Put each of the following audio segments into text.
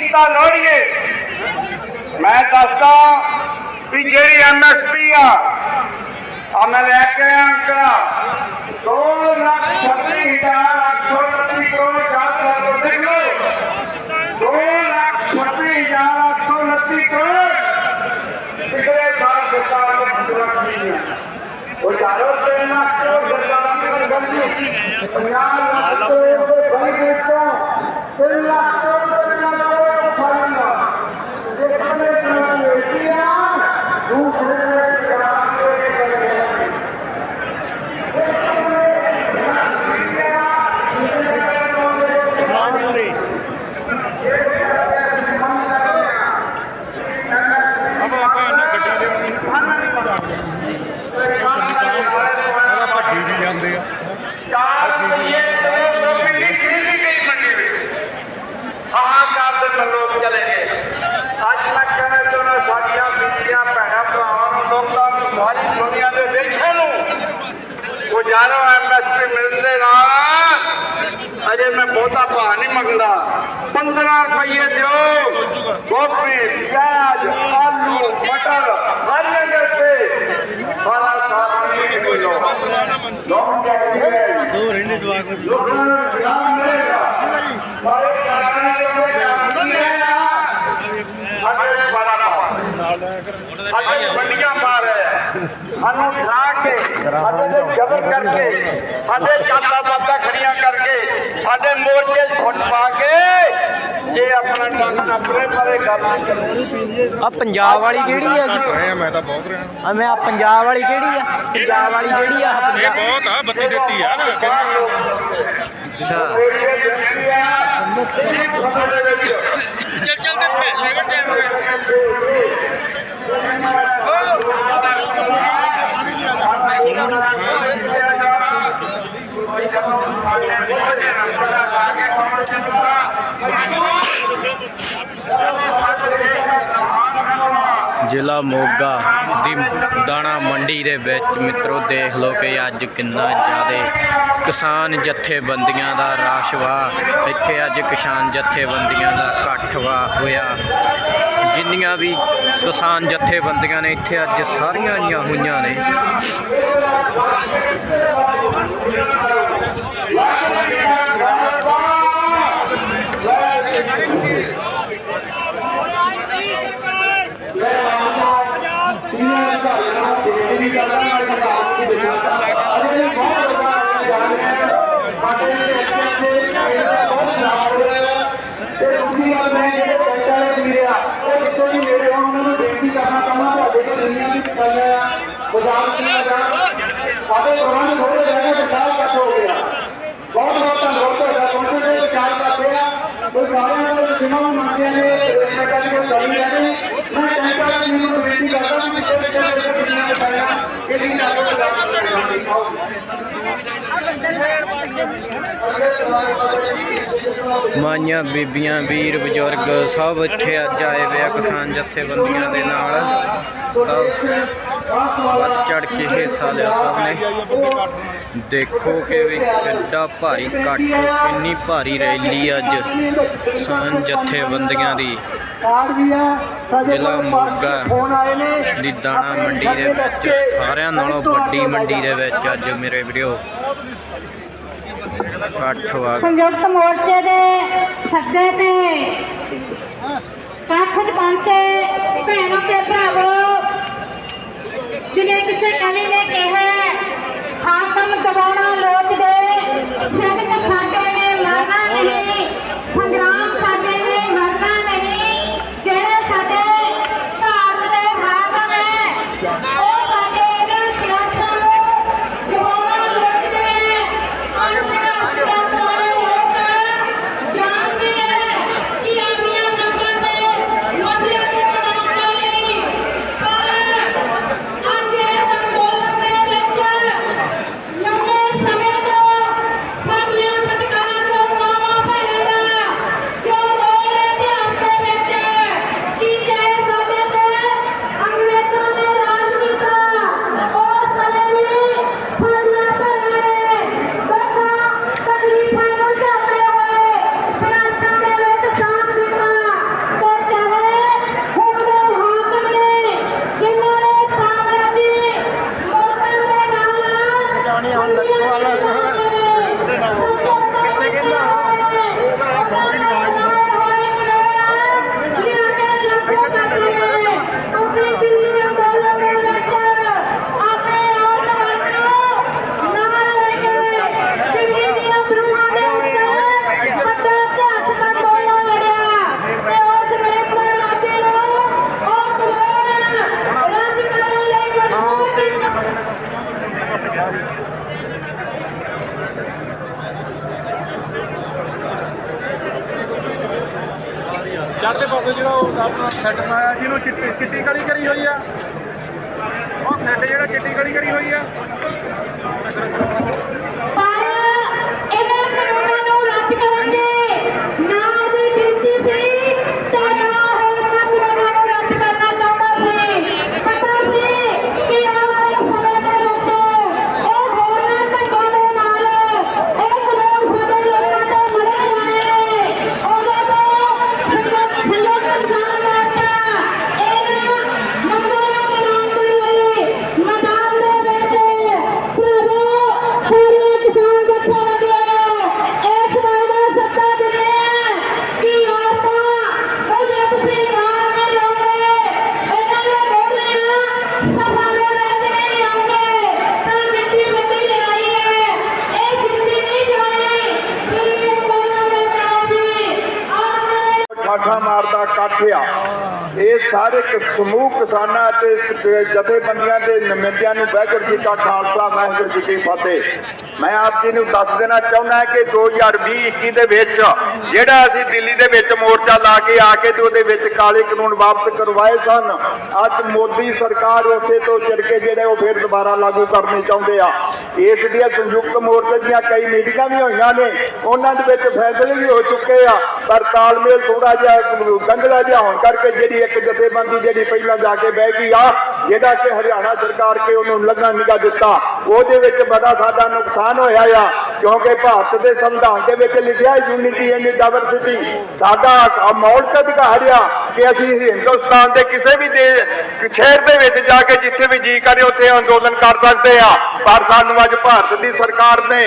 ਵਿੱਚ ਕੀ ਕੀਤਾ ਲੋੜੀਏ ਮੈਂ ਦੱਸਦਾ ਵੀ ਜਿਹੜੀ ਐਮਐਸਪੀ ਆ ਆ ਮੈਂ ਲੈ ਕੇ ਆਇਆ ਅੰਕੜਾ ਦੋ ਲੱਖ ਛੱਬੀ ਹਜ਼ਾਰ ਅੱਠ ਸੌ ਉਨੱਤੀ ਕਰੋੜ ਚਾਰ ਲੱਖ ਦੇਖ ਲਓ ਦੋ ਲੱਖ ਛੱਬੀ ਹਜ਼ਾਰ ਅੱਠ ਸੌ ਉਨੱਤੀ ਕਰੋੜ ਪਿਛਲੇ ਸਾਲ ਸਰਕਾਰ ਨੇ ਮੰਜ਼ੂਰ ਕੀਤੀ ਹੈ ਉਹ ਚਾਰੋਂ ਤਿੰਨ ਲੱਖ ਕਰੋੜ ਸਰਕਾਰ ਨੇ ਮੰਜ਼ੂਰ ਪੰਜਾਬ ਲੱਖ ਕਰੋੜ ਦੇ ਬਜਟ ਤੋਂ ਤਿੰਨ ਲੱਖ ਕਰੋੜ ਦੇ ਨਾਲ ਫਾਰਮੂਲਾ ਦੇਖਣੇ ਚਾਹੀਏ ਇੰਡੀਆ ਦੂਸਰੇ ਕਰਾਂਗੇ ਅਬ ਆਪਾਂ ਇਹਨਾਂ ਗੱਡੀ ਲਿਆਉਣੀ ਉਹਦਾ ਭੱਜੀ ਵੀ ਜਾਂਦੇ ਆ ਚਾਰ ਰੁਪਏ ਤੋਂ ਪਿੰਡੀ ਖਰੀਦੀ ਗਈ ਮੰਡੀ ਵਿੱਚ ਹਾਹਾਕਾਰ ਦੇ ਨਾਲ ਲੋਕ ਚਲੇ ਗਏ ਅੱਜ ਮੈਂ ਕਹਿਣਾ ਚਾਹੁੰਦਾ ਸਾਡੀਆਂ ਬੀਬੀਆਂ ਭੈਣਾਂ ਭਰਾਵਾਂ ਨੂੰ ਲੋਕਾਂ ਨੂੰ ਸਾਰੀ ਦੁਨੀਆ ਦੇ ਦੇਸ਼ਾਂ ਨੂੰ ਗੁਜ਼ਾਰੋ ਐਮਐਸਪੀ ਮਿਲਦੇ ਨਾ। ਅਜੇ ਮੈਂ ਬਹੁਤਾ ਭਾਅ ਨਹੀਂ ਮੰਗਦਾ। 15 ਰੁਪਏ ਦਿਓ। ਗੋਭੀ ਪਿਆਜ਼ ਆਲੂ ਮਟਰ ਹਰ ਜਗ੍ਹਾ ਤੇ ਸਾਰਾ ਸਾਰਾ ਨਹੀਂ ਮਿਲੋ ਲੋਕ ਕਹਿੰਦੇ ਦੋ ਰਹਿੰਦੇ ਜਵਾਕ ਨੂੰ ਲੋਕਾਂ ਨੂੰ ਇਨਾਮ ਮਿਲੇਗਾ ਸਾਰੇ ਕਰਾਣੇ ਦੇ ਕੰਮ ਹੈ ਸਾਡੇ ਬੜਾ ਪਾ ਸਾਡੇ ਮੰਡੀਆਂ ਪਾ ਰਹੇ ਆ ਸਾਨੂੰ ਖਾ ਕੇ ਸਾਡੇ ਤੇ ਜ਼ਬਰ ਕਰਕੇ ਸਾਡੇ ਚਾਤਾ ਬਾਤਾ ਖੜੀਆਂ ਕਰਕੇ ਸਾਡੇ ਮੋਰਚੇ 'ਚ ਫੁੱਟ ਪਾ ਕੇ ਜੇ ਆਪਣਾ ਟੰਗ ਆਪਣੇ ਪਰੇ ਗੱਲ ਆ ਪੰਜਾਬ ਵਾਲੀ ਕਿਹੜੀ ਆ? ਘੱਟ ਰਹੇ। ਆ ਮੈਂ ਤਾਂ ਬਹੁਤ ਰਿਹਾ। ਆ ਮੈਂ ਆ ਪੰਜਾਬ ਵਾਲੀ ਕਿਹੜੀ ਆ? ਪੰਜਾਬ ਵਾਲੀ ਕਿਹੜੀ ਆ? ਆਹ ਇਹ ਪੰਜਾਬ ਬਹੁਤ ਆ ਬੱਤੀ ਦਿੱਤੀ ਆ। ਨਾ। ਅੱਛਾ ਚੱਲ ਚੱਲ ਤੇ ਜ਼ਿਲ੍ਹਾ ਮੋਗਾ ਦੀ ਦਾਣਾ ਮੰਡੀ ਦੇ ਵਿੱਚ ਮਿੱਤਰੋ ਦੇਖ ਲਓ ਕਿ ਅੱਜ ਕਿੰਨਾ ਜ਼ਿਆਦਾ ਕਿਸਾਨ ਜਥੇਬੰਦੀਆਂ ਦਾ ਰਾਸ਼ ਵਾ। ਇੱਥੇ ਅੱਜ ਕਿਸਾਨ ਜਥੇਬੰਦੀਆਂ ਦਾ ਇਕੱਠ ਵਾ, ਹੋਇਆ। ਜਿੰਨੀਆਂ ਵੀ ਕਿਸਾਨ ਜਥੇਬੰਦੀਆਂ ਨੇ ਇੱਥੇ ਅੱਜ ਸਾਰੀਆਂ ਆਈਆਂ ਹੋਈਆਂ ਨੇ। ਸਾਡੇ ਪ੍ਰਬੰਧ ਥੋੜੇ ਰਹਿ ਗਏ ਸਾਰਾ ਇਕੱਠ ਹੋ ਗਿਆ ਬਹੁਤ ਬਹੁਤ ਧੰਨਵਾਦ ਤੁਹਾਡਾ ਪਹੁੰਚੇ ਦੇ ਵਿਚਾਰ ਕਰਦੇ ਆ ਕੋਈ ਸਾਰਿਆਂ ਨੂੰ ਜਿਨ੍ਹਾਂ ਨੂੰ ਮੰਗਦੇ ਨੇ ਮੈਂ ਕਹਿੰਦਾ ਕੋਈ ਕਮੀ ਹੈ ਨਹੀਂ ਮੈਂ ਕਹਿੰਦਾ ਕਿ ਮੈਨੂੰ ਬੇਨਤੀ ਕਰਦਾ ਕਿ ਪਿੱਛੇ ਪਿੱਛੇ ਦੇ ਕਿੰਨਾ ਦੇ ਪੈਣਾ ਕਿ ਨਹੀਂ ਲੱਗੋ ਮਾਈਆਂ ਬੀਬੀਆਂ, ਵੀਰ, ਬਜ਼ੁਰਗ, ਸਭ ਇੱਥੇ ਅੱਜ ਆਏ ਵੇ ਆ ਕਿਸਾਨ ਜਥੇਬੰਦੀਆਂ ਦੇ ਨਾਲ। ਸਭ ਵੱਧ ਚੜ ਕੇ ਹਿੱਸਾ ਲਿਆ ਸਭ ਨੇ। ਦੇਖੋ ਕਿ ਵੀ ਕਿੱਡਾ ਭਾਰੀ ਇਕੱਠ ਕਿੰਨੀ ਭਾਰੀ ਰੈਲੀ ਅੱਜ ਕਿਸਾਨ ਜਥੇਬੰਦੀਆਂ ਦੀ। ਜ਼ਿਲ੍ਹਾ ਮੋਗਾ ਦੀ ਦਾਣਾ ਮੰਡੀ ਦੇ ਵਿੱਚ, ਸਾਰਿਆਂ ਨਾਲੋਂ ਵੱਡੀ ਮੰਡੀ ਦੇ ਵਿੱਚ ਅੱਜ ਮੇਰੇ ਵੀਡੀਓ ਇਕੱਠ ਸੰਯੁਕਤ ਮੋਰਚੇ ਦੇ ਸੱਦੇ ਤੇ ਕੱਖ ਚ ਪਹੁੰਚੇ ਭੈਣੋ ਤੇ ਭਰਾਵੋ, ਜਿਵੇਂ ਕਿਸੇ ਕਵੀ ਨੇ ਕਿਹਾ ਹਾਕਮ ਦਬਾਉਣਾ ਲੋਕ ਦੇ ਜਗਤ ਸਾਡੇ ਨੇ ਮਰਨਾ ਨਹੀਂ ਸੰਗਰਾਮ ਸਾਡੇ ਨੇ ਮਰਨਾ ਨਹੀਂ ਜਿਹੜੇ ਸਾਡੇ ਭਾਰਤ ਦੇ ਹਾਕਮ ਹੈ ਉਹ ਸਾਡੇ ਇਹਨਾਂ ਸਿਆਸਤਾਂ ਨੂੰ ਦਬਾਉਣਾ ਲੋਕ ਦੇ ਅਨਪੜ੍ਹ ਸਿਆਸਤਾਂ ਵਾਲੇ ਲੋਕ ਜਾਣਦੇ ਹੈ ਕਿ ਚੜ੍ਹਦੇ ਪਾਸੇ ਜਿਹੜਾ ਉਹ ਆਪਣਾ ਸੈੱਟ ਬਣਾਇਆ ਜਿਹਨੂੰ ਚਿੱਟੀ ਚਿੱਟੀ ਕਲੀ ਕਰੀ ਹੋਈ ਆ ਉਹ ਸੈੱਟ ਜਿਹੜਾ ਚਿੱਟੀ ਕਲੀ ਕਰੀ ਹੋਈ ਆ ਪਰ ਇਹਨਾਂ ਕਾਨੂੰਨਾਂ ਨੂੰ ਰੱਦ ਕਰਾਂਗੇ ਨਾ ਉਹਦੀ ਗਿਣਤੀ ਸੀ ਤੇ ਨਾ ਉਹ ਕਾਨੂੰਨਾਂ ਨੂੰ ਰੱਦ ਕਰਨਾ ਚਾਹੁੰਦਾ ਸੀ ਪਤਾ ਸੀ ਕਿ ਆਉਣ ਵਾਲੇ ਸਮੇਂ ਦੇ ਵਿੱਚ ਉਹ ਹੋਰਨਾਂ ਧੱਕਾਂ ਦੇ ਨਾਲ ਇਹ ਕਾਨੂੰਨ ਸਾਡੇ ਲੋਕਾਂ ਤੋਂ ਮਰੇ ਜਾਣੇ ਉਹਦੇ ਤੋਂ ਸੰਗਤ ਥੱਲੇ ਕਿਸਾਨ ਮੋਰਚਾ ਇਹਨਾਂ ਮੰਗਾਂ ਨੂੰ ਮਨਾਉਣ ਦੇ ਲਈ ਮੈਦਾਨ ਦੇ ਵਿੱਚ ਪ੍ਰਭੂ ਸਾਰੇ ਕਿਸਾਨ ਜਥੇਬੰਦੀਆਂ ਨੂੰ ਇਸ ਗੱਲ ਦਾ ਸੱਦਾ ਦਿੰਦੇ ਆ ਕਿ ਔਰਤਾਂ ਉਹਦੇ ਤੁਸੀਂ ਮਾਰ ਨਹੀਂ ਲਾਉਂਦੇ ਇਹਨਾਂ ਨੂੰ ਬੋਲਦੇ ਆ ਸਭਾ ਦੇ ਵਿੱਚ ਨਹੀਂ ਆਉਂਦੇ ਤਾਂ ਮਿੱਟੀ ਮਿੱਟੀ ਲੜਾਈ ਹੈ ਇਹ ਜਿੱਤੀ ਨਹੀਂ ਜਾਣੀ ਕਿ ਇਹ ਬੋਲਣਾ ਚਾਹੀਦੀ ਆਹ ਠਾਠਾ ਮਾਰਦਾ ਇਕੱਠ ਆ ਇਹ ਸਾਰੇ ਕ- ਸਮੂਹ ਕਿਸਾਨਾਂ ਤੇ ਜਥੇਬੰਦੀਆਂ ਦੇ ਨੁਮਾਇੰਦਿਆਂ ਨੂੰ ਵਾਹਿਗੁਰੂ ਜੀ ਕਾ ਖਾਲਸਾ ਵਾਹਿਗੁਰੂ ਜੀ ਕੀ ਫਤਿਹ। ਮੈਂ ਆਪ ਜੀ ਨੂੰ ਦੱਸ ਦੇਣਾ ਚਾਹੁੰਦਾ ਕਿ 2020-21 ਦੇ ਵਿੱਚ ਜਿਹੜਾ ਅਸੀਂ ਦਿੱਲੀ ਦੇ ਵਿੱਚ ਮੋਰਚਾ ਲਾ ਕੇ ਆ ਕੇ ਤੇ ਉਹਦੇ ਵਿੱਚ ਕਾਲੇ ਕਾਨੂੰਨ ਵਾਪਸ ਕਰਵਾਏ ਸਨ, ਅੱਜ ਮੋਦੀ ਸਰਕਾਰ ਉਸੇ ਤੋਂ ਚੜ ਕੇ ਜਿਹੜੇ ਉਹ ਫਿਰ ਦੁਬਾਰਾ ਲਾਗੂ ਕਰਨੇ ਚਾਹੁੰਦੇ ਆ। ਇਸ ਦੀਆਂ ਸੰਯੁਕਤ ਮੋਰਚੇ ਦੀਆਂ ਕਈ ਮੀਟਿੰਗਾਂ ਵੀ ਹੋਈਆਂ ਨੇ, ਉਹਨਾਂ ਦੇ ਵਿੱਚ ਫੈਸਲੇ ਵੀ ਹੋ ਚੁੱਕੇ ਆ, ਪਰ ਤਾਲਮੇਲ ਥੋੜਾ ਜਿਹਾ ਗੰਢਲਾ ਜਿਹਾ ਹੋਣ ਕਰਕੇ ਜਿਹੜੀ ਇੱਕ ਜਥੇਬੰਦੀ ਜਿਹੜੀ ਪਹਿਲਾਂ ਜਾ ਕੇ ਬਹਿ ਗਈ ਆ ਜਿਹੜਾ ਕਿ ਹਰਿਆਣਾ ਸਰਕਾਰ ਕੇ ਉਹਨੂੰ ਲੱਗਣਾ ਨਿਗਾ ਦਿੱਤਾ। ਉਹਦੇ ਵਿੱਚ ਬੜਾ ਸਾਡਾ ਨੁਕਸਾਨ ਹੋਇਆ ਆ, ਕਿਉਂਕਿ ਭਾਰਤ ਦੇ ਸੰਵਿਧਾਨ ਦੇ ਵਿੱਚ ਲਿਖਿਆ ਯੂਨਿਟੀ ਐਂਡ ਡਾਇਵਰਸਿਟੀ ਸਾਡਾ ਮੌਲਿਕ ਅਧਿਕਾਰ ਆ ਕਿ ਅਸੀਂ ਹਿੰਦੁਸਤਾਨ ਦੇ ਕਿਸੇ ਵੀ ਦੇ ਸ਼ਹਿਰ ਦੇ ਵਿੱਚ ਜਾ ਕੇ ਜਿੱਥੇ ਵੀ ਜੀ ਕਰੇ, ਉੱਥੇ ਅੰਦੋਲਨ ਕਰ ਸਕਦੇ ਆ। ਪਰ ਸਾਨੂੰ ਅੱਜ ਭਾਰਤ ਦੀ ਸਰਕਾਰ ਨੇ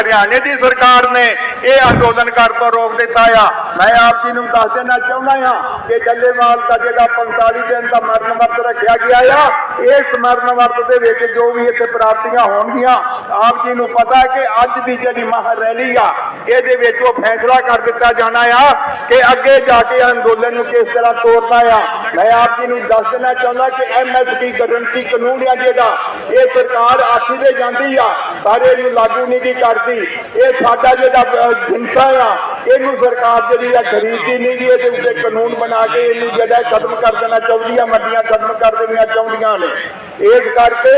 ਹਰਿਆਣੇ ਦੀ ਸਰਕਾਰ ਨੇ ਇਹ ਅੰਦੋਲਨ ਕਰਨ ਤੋਂ ਰੋਕ ਦਿੱਤਾ ਆ। ਮੈਂ ਆਪ ਜੀ ਨੂੰ ਦੱਸ ਦੇਣਾ ਚਾਹੁੰਦਾ ਆ ਕਿ ਡੱਲੇਵਾਲ ਦਾ ਜਿਹੜਾ 45 ਦਿਨ ਦਾ ਮਰਨ ਵਰਤ ਰੱਖਿਆ ਗਿਆ ਆ, ਇਸ ਮਰਨ ਵਰਤ ਦੇ ਵਿੱਚ ਜੋ ਵੀ ਇੱਥੇ ਪ੍ਰਾਪਤੀਆਂ ਹੋਣਗੀਆਂ, ਆਪ ਜੀ ਨੂੰ ਪਤਾ ਕਿ ਅੱਜ ਦੀ ਜਿਹੜੀ ਮਹਾ ਰੈਲੀ ਆ, ਇਹਦੇ ਵਿੱਚ ਉਹ ਫੈਸਲਾ ਕਰ ਦਿੱਤਾ ਜਾਣਾ ਆ ਕਿ ਅੱਗੇ ਜਾ ਕੇ ਅੰਦੋਲਨ ਨੂੰ ਕਿਸ ਤਰ੍ਹਾਂ ਤੋਰਨਾ ਆ। ਮੈਂ ਆਪ ਜੀ ਨੂੰ ਦੱਸ ਦੇਣਾ ਚਾਹੁੰਦਾ ਕਿ ਐਮਐਸਪੀ ਗਰੰਟੀ ਕਾਨੂੰਨ ਆ ਜਿਹੜਾ, ਇਹ ਸਰਕਾਰ ਆਖੀ ਦੇ ਜਾਂਦੀ ਆ, ਪਰ ਇਹਨੂੰ ਲਾਗੂ ਨਹੀਂ ਗੀ ਕਰਦੀ। ਇਹ ਸਾਡਾ ਜਿਹੜਾ ਹਿੰਸਾ ਆ ਇਹਨੂੰ ਸਰਕਾਰ ਜਿਹੜੀ ਆ ਖਰੀਦਦੀ ਨਹੀਂ ਗੀ ਇਹਦੇ ਉੱਤੇ ਕਾਨੂੰਨ ਬਣਾ ਕੇ ਇਹਨੂੰ ਜਿਹੜਾ ਖਤਮ ਕਰ ਦੇਣਾ ਚਾਹੁੰਦੀ ਆ ਮੰਡੀਆਂ ਖਤਮ ਕਰ ਦੇਣੀਆਂ ਚਾਹੁੰਦੀਆਂ ਨੇ। ਇਸ ਕਰਕੇ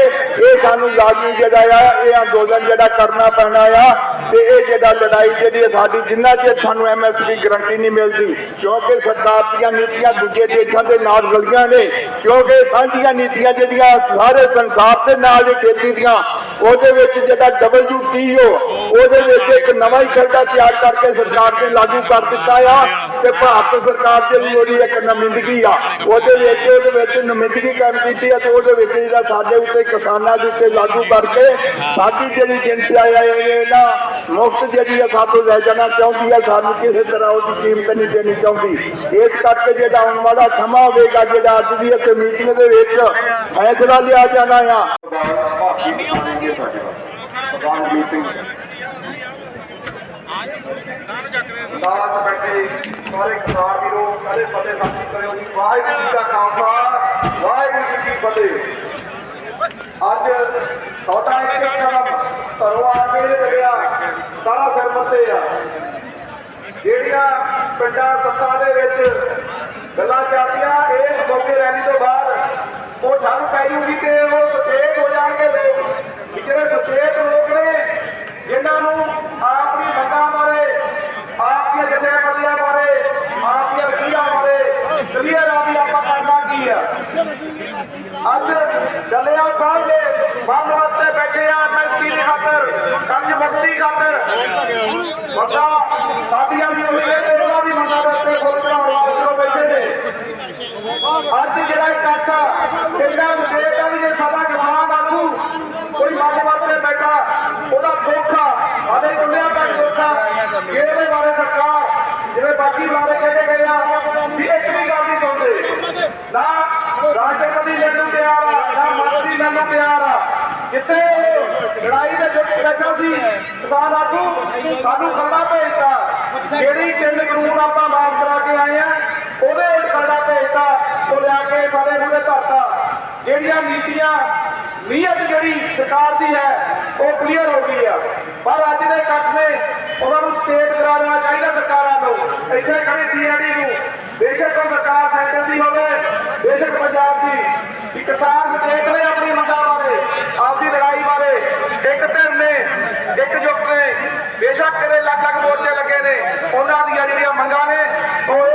ਇਹ ਸਾਨੂੰ ਲਾਜ਼ਮੀ ਜਿਹੜਾ ਆ, ਇਹ ਅੰਦੋਲਨ ਜਿਹੜਾ ਕਰਨਾ ਪੈਣਾ ਆ ਤੇ ਇਹ ਜਿਹੜਾ ਲੜਾਈ ਜਿਹੜੀ ਆ, ਸਾਡੀ ਜਿੰਨਾ ਚਿਰ ਸਾਨੂੰ ਐਮਐਸਪੀ ਗਰੰਟੀ ਨਹੀਂ ਮਿਲਦੀ, ਕਿਉਂਕਿ ਸਰਕਾਰ ਦੀਆਂ ਨੀਤੀਆਂ ਦੂਜੇ ਦੇਸ਼ਾਂ ਦੇ ਨਾਲ ਰਲੀਆਂ ਨੇ, ਕਿਉਂਕਿ ਸਾਂਝੀਆਂ ਨੀਤੀਆਂ ਜਿਹੜੀਆਂ ਸਾਰੇ ਸੰਸਾਰ ਦੇ ਨਾਲ ਖੇਤੀ ਦੀਆਂ ਉਹਦੇ ਵਿੱਚ ਜਿਹੜਾ WTO ਉਹਦੇ ਵਿੱਚ ਇੱਕ ਨਵਾਂ ਹੀ ਖਰੜਾ ਤਿਆਰ ਕਰਕੇ ਸਰਕਾਰ ਨੇ ਲਾਗੂ ਕਰ ਦਿੱਤਾ ਆ ਤੇ ਭਾਰਤ ਸਰਕਾਰ ਦੇ ਵੀ ਉਹਦੀ ਇੱਕ ਨੁਮਾਇੰਦਗੀ ਆ, ਉਹਦੇ ਵਿੱਚ ਉਹਦੇ ਵਿੱਚ ਨੁਮਾਇੰਦਗੀ ਕੰਮ ਕੀਤੀ ਆ ਤੇ ਉਹਦੇ ਵਿੱਚ ਜਿਹੜਾ ਸਾਡੇ ਉੱਤੇ ਕਿਸਾਨਾਂ ਦੇ ਉੱਤੇ ਲਾਗੂ ਕਰਕੇ ਸਾਡੀ ਜਿਹੜੀ ਗਿਣਤੀ ਆਇਆ ਇਹ ਨਾ ਮੁਫਤ ਜਿਹੜੀ ਆ ਸਾਥੋਂ ਲੈ ਜਾਣਾ ਚਾਹੁੰਦੀ ਆ, ਸਾਨੂੰ ਕਿਸੇ ਤਰ੍ਹਾਂ ਉਹਦੀ ਕੀਮਤ ਨਹੀਂ ਦੇਣੀ ਚਾਹੁੰਦੀ। ਇਸ ਕਰਕੇ ਜਿਹੜਾ ਆਉਣ ਵਾਲਾ ਸਮਾਂ ਹੋਵੇਗਾ, ਜਿਹੜਾ ਅੱਜ ਦੀ ਇਸ ਮੀਟਿੰਗ ਦੇ ਵਿੱਚ ਫੈਸਲਾ ਲਿਆ ਜਾਣਾ ਆ। ਦਾਸ ਬੈਠੇ ਸਾਰੇ ਕਿਸਾਨ ਵੀਰੋ ਕਦੇ ਫਤਿਹ ਸਾਥੀ ਕਰਿਓ ਜੀ ਵਾਹਿਗੁਰੂ ਜੀ ਦਾ ਖਾਲਸਾ ਵਾਹਿਗੁਰੂ ਜੀ ਕੀ ਫਤਿਹ। ਅੱਜ ਤੁਹਾਡਾ ਇੱਕ ਕਦਮ ਘਰੋਂ ਆ ਕੇ ਲੱਗਿਆ ਸਾਰਾ ਸਿਰ ਮੱਤੇ ਆ ਜਿਹੜੀਆਂ ਪਿੰਡਾਂ ਸੱਤਾਂ ਦੇ ਵਿੱਚ ਗੱਲਾਂ ਚੱਲਦੀਆਂ ਇਹ ਮੌਕੇ ਰੈਲੀ ਤੋਂ ਬਾਅਦ ਉਹ ਸਾਨੂੰ ਕਹਿ ਜੂਗੀ ਕਿ ਉਹ ਸੁਚੇਤ ਹੋ ਜਾਣਗੇ ਲੋਕ ਵੀ ਜਿਹੜੇ ਸੁਚੇਤ ਲੋਕ ਨੇ ਜਿਨ੍ਹਾਂ ਨੂੰ ਆਪਣੀ ਮੰਗਾਂ ਬਾਰੇ ਆਪ ਦੀਆਂ ਜਥੇਬੰਦੀਆਂ ਬਾਰੇ ਆਪ ਦੀਆਂ ਰਸੀਆਂ ਬਾਰੇ ਕਲੀਅਰ ਆ ਵੀ ਆਪਾਂ ਕਰਨਾ ਕੀ ਆ ਅੱਜ ਡੱਲਿਆ ਸਾਹਿਬ ਦੇ ਬੰਦ ਬੈਠੇ ਆ ਐਮਐਸਪੀ ਦੀ ਖਾਤਰ, ਕੰਜ ਮੁਕਤੀ ਖਾਤਰ। ਬੰਦਾ ਸਾਡੀਆਂ ਵੀ ਉਹਦੇ ਤੇ ਉਹਨਾਂ ਦੀ ਮੰਗਾਂ ਸੋਚਣਾ ਵਾਸਤੇ ਬੈਠੇ ਨੇ। ਅੱਜ ਜਿਹੜਾ ਇਕੱਠ ਇਹਨਾਂ ਵਿਦੇਸ਼ ਦਾ ਵੀ ਜੇ ਸਾਡਾ ਕਿਸਾਨ ਆਗੂ, ਕੋਈ ਮੰਗ ਵਾਸਤੇ ਬੈਠਾ, ਉਹਦਾ ਧੋਖਾ, ਸਾਡੇ ਦੁਨੀਆ ਦਾ ਧੋਖਾ, ਇਹਦੇ ਬਾਰੇ ਸਰਕਾਰ, ਜਿਵੇਂ ਬਾਕੀ ਬਾਰੇ ਕਹਿੰਦੇ ਗਏ ਆ, ਵੀ ਇੱਕ ਵੀ ਗੱਲ ਨਹੀਂ ਸੀ ਕਿਸਾਨ ਆਗੂ, ਸਾਨੂੰ ਖੰਡਾ ਭੇਜਤਾ। ਜਿਹੜੀ ਤਿੰਨ ਕਾਨੂੰਨ ਆਪਾਂ ਵਾਪਸ ਕਰਾ ਕੇ ਆਏ ਆ, ਉਹਦੇ ਉਲਟ ਖੰਡਾ ਭੇਜਤਾ, ਉਹ ਲਿਆ ਕੇ ਸਾਡੇ ਮੂਹਰੇ ਧਰਤਾ। ਜਿਹੜੀਆਂ ਨੀਤੀਆਂ, ਨੀਅਤ ਜਿਹੜੀ ਸਰਕਾਰ ਦੀ ਹੈ, ਉਹ ਕਲੀਅਰ ਹੋ ਗਈ ਆ। ਪਰ ਅੱਜ ਦੇ ਕੱਟ ਨੇ ਉਹਨਾਂ ਨੂੰ ਤੇਜ਼ ਕਰਾ ਦੇਣਾ ਚਾਹੀਦਾ ਸਰਕਾਰਾਂ ਨੂੰ। ਇੱਥੇ ਖੜੇ ਸੀਆਰਡੀ ਨੂੰ। ਬੇਸ਼ੱਕ ਸਰਕਾਰ ਸੈਂਟਰ ਦੀ ਹੋਵੇ, ਬੇਸ਼ੱਕ ਪੰਜਾਬ ਦੀ। ਕਿ ਕਿਸਾਨ ਦੇਖ ਰਿਹਾ ਨੇ। ਬੇਸ਼ੱਕ ਕਰੇ ਲੱਖ ਲੱਖ ਮੋਰਚੇ ਲੱਗੇ ਨੇ। ਉਹਨਾਂ ਦੀਆਂ ਜਿਹੜੀਆਂ ਮੰਗਾਂ ਨੇ ਉਹ